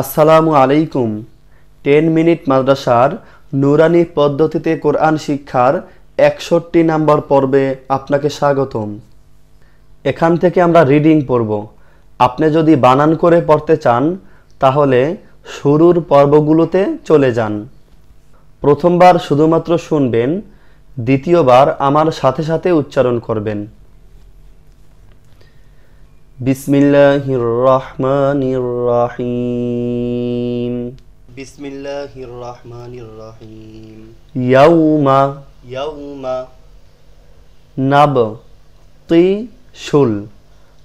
আসসালামু আলাইকুম। Ten minute মাদ্রাসার নুরানি পদ্ধতিতে কোরআন শিক্ষার একষট্টি নাম্বার পর্বে আপনাকে স্বাগতম। এখান থেকে আমরা রিডিং পড়ব। আপনি যদি বানান করে পড়তে চান, তাহলে শুরুর পর্বগুলোতে চলে যান। প্রথমবার শুধুমাত্র শুনবেন, দ্বিতীয়বার আমার সাথে সাথে উচ্চারণ করবেন। بسم الله الرحمن الرحيم بسم الله الرحمن الرحيم يوم يوم نبطشل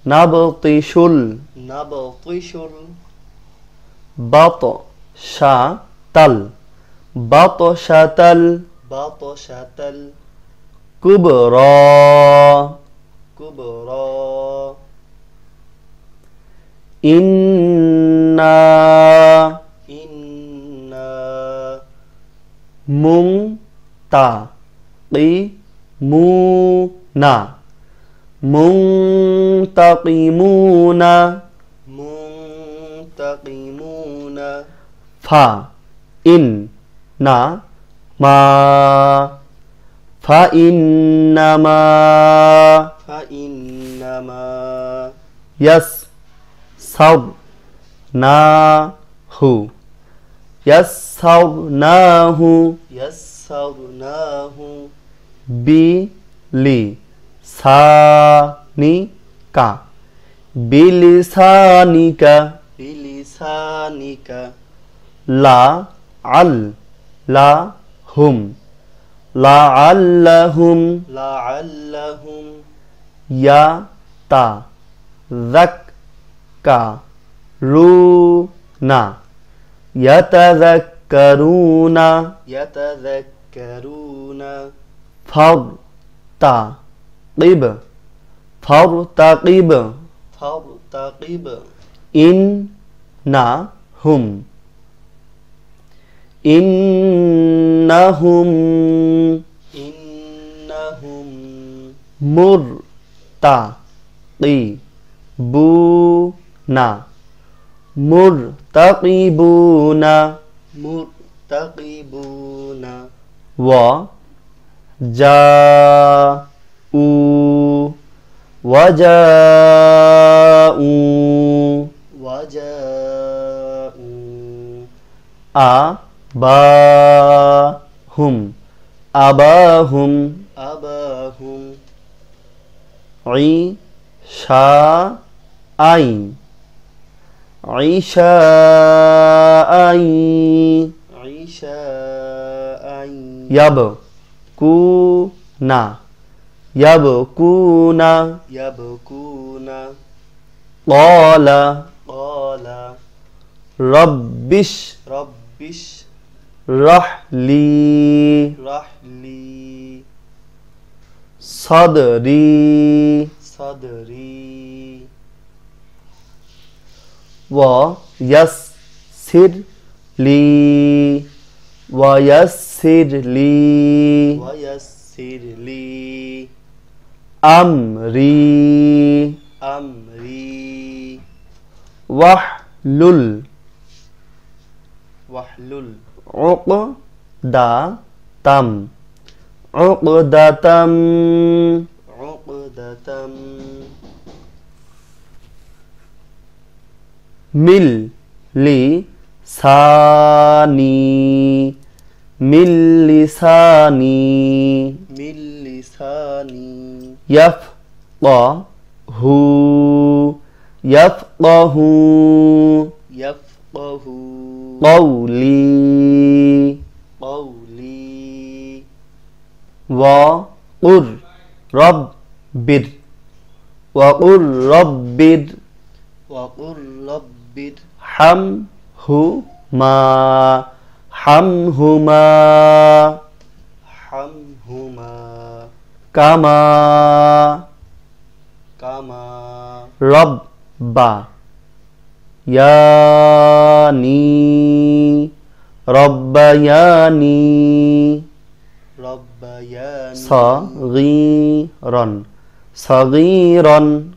نبطشل نبطشل بطشتل بطشتل بطشتل كبرى كبرى إنا إنا منتقمون. منتقمون. منتقمون. فإنما فإنما فإنما يس সব না হু يسرناه يسرناه بلسانك بلسانك بلسانك لا عل لا هم لعلهم لعلهم يتذكرون হুম লা আল্লাহুম লাআল্লাহুম ইয়া তা যাক কা রু না না। মুর তাকিবুনা মুর তাকিবুনা ওয়া। যা ওয়াজা উ ওয়াজা আবাহুম। আবাহুম। ঐ শা আইন عشاء. عشاء. يبكون. يبكون. يبكون. قال قال ربش ربش رحلي. رحلي. صدري. صدري. ويسر لي ويسر لي ويسر لي أمري أمري واحلل واحلل عقدة تم عقدة تم عقدة تم লি সানি মিল লিসানি মিল লিসানি ইয়াফ হু ইয়াফ হু ইয়াফকাহু কৌলি কওলি وقر ربر وقر ربر ham hu ma ham hu ma. Ham hu ma. Kama. Kama. Rob ba yani. Rabbayani rabbayani saghiran. Saghiran.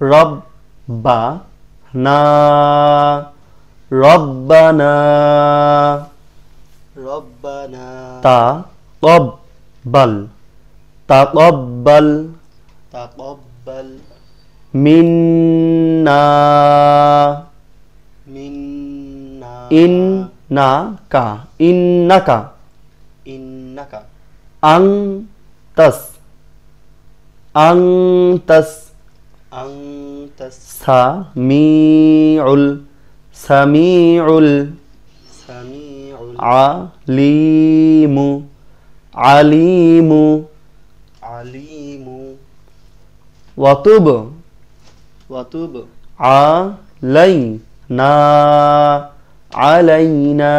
রব বা না রব্বানা রব্বানা তা তব্বাল তাকব্বাল তাকব্বাল মিন্না। মিন্না। ইন্নাকা ইন্নাকা তস আং তস أنت سميع سميع سميع عليم عليم. عليم. وتب. وتب. علينا. علينا.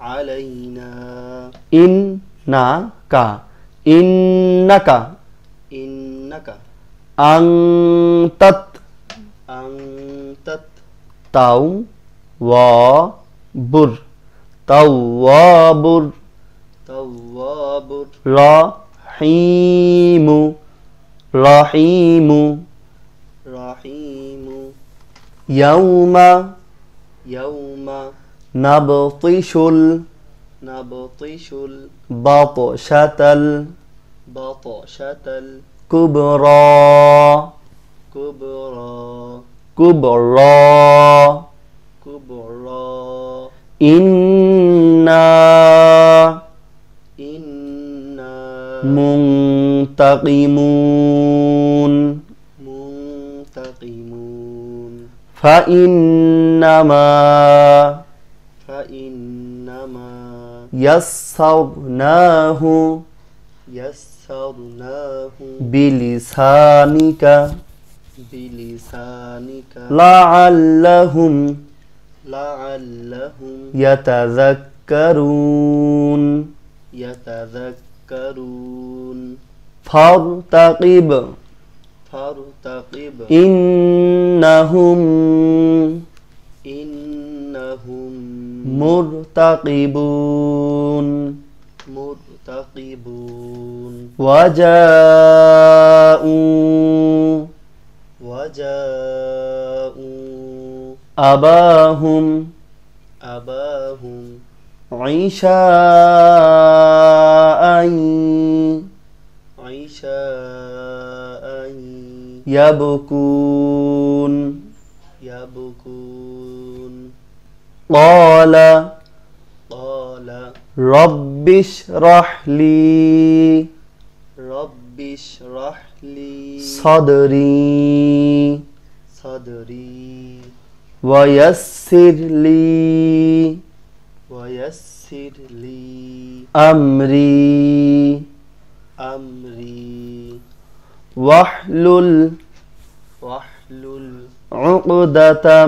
علينا. إنك. إنك. إنك. أنتت أنتت تو وابر توابر توابر رحيم رحيم رحيم يوم يوم نبطش ال نبطش البطشة البطشة كبرى. كبرى. كبرى. كبرى. إنا إنا منتقمون. منتقمون. فإنما فإنما يسرناه. يسرناه بلسانك بلسانك لعلهم لعلهم يتذكرون. يتذكرون. فارتقب. فارتقب. إنهم إنهم مرتقبون. مرتقبون وجاءوا وجاءوا. أباهم أباهم. عشاء عشاء. يبكون. يبكون. قال قال رب اشرح لي. رب اشرح لي. صدري. صدري. ويسر لي. ويسر لي. أمري. أمري. واحلل واحلل. عقدة.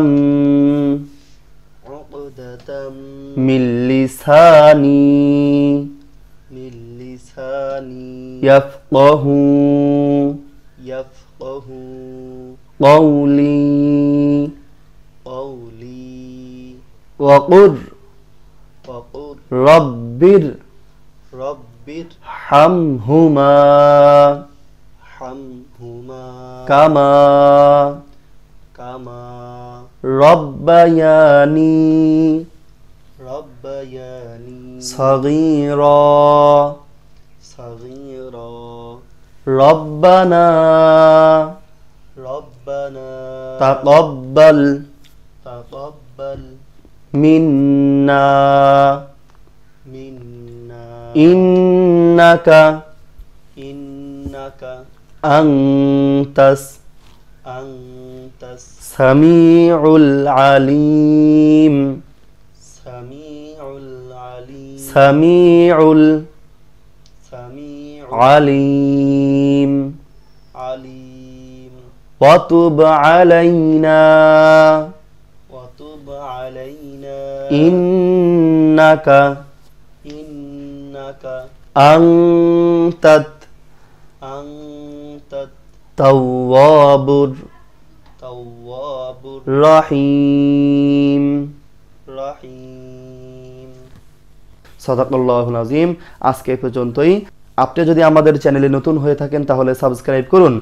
عقدة من لساني. من لساني. يفقه. يفقه. قولي. قولي. وقل وقل رب رب ارحمهما ارحمهما كما كما. ربياني ربياني صغيرا. صغيرا. ربنا. ربنا. تقبل. تقبل. منا. منا. إنك. إنك. أنت أنت السميع العليم. السميع العليم. سميع سميع العليم عليم. وتب علينا. وتب علينا. إنك إنك أنت أنت التواب التواب الرحيم الرحيم সদাকল্লাহ নাজিম আজকে এ পর্যন্তই আপনি যদি আমাদের চ্যানেলে নতুন হয়ে থাকেন তাহলে সাবস্ক্রাইব করুন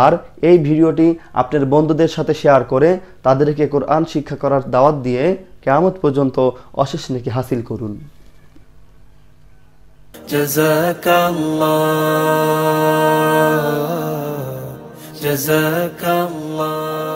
আর এই ভিডিওটি আপনার বন্ধুদের সাথে শেয়ার করে তাদেরকে কোরআন শিক্ষা করার দাওয়াত দিয়ে কেয়ামত পর্যন্ত অশেষ নাকি হাসিল করুন جزاك الله جزاك الله.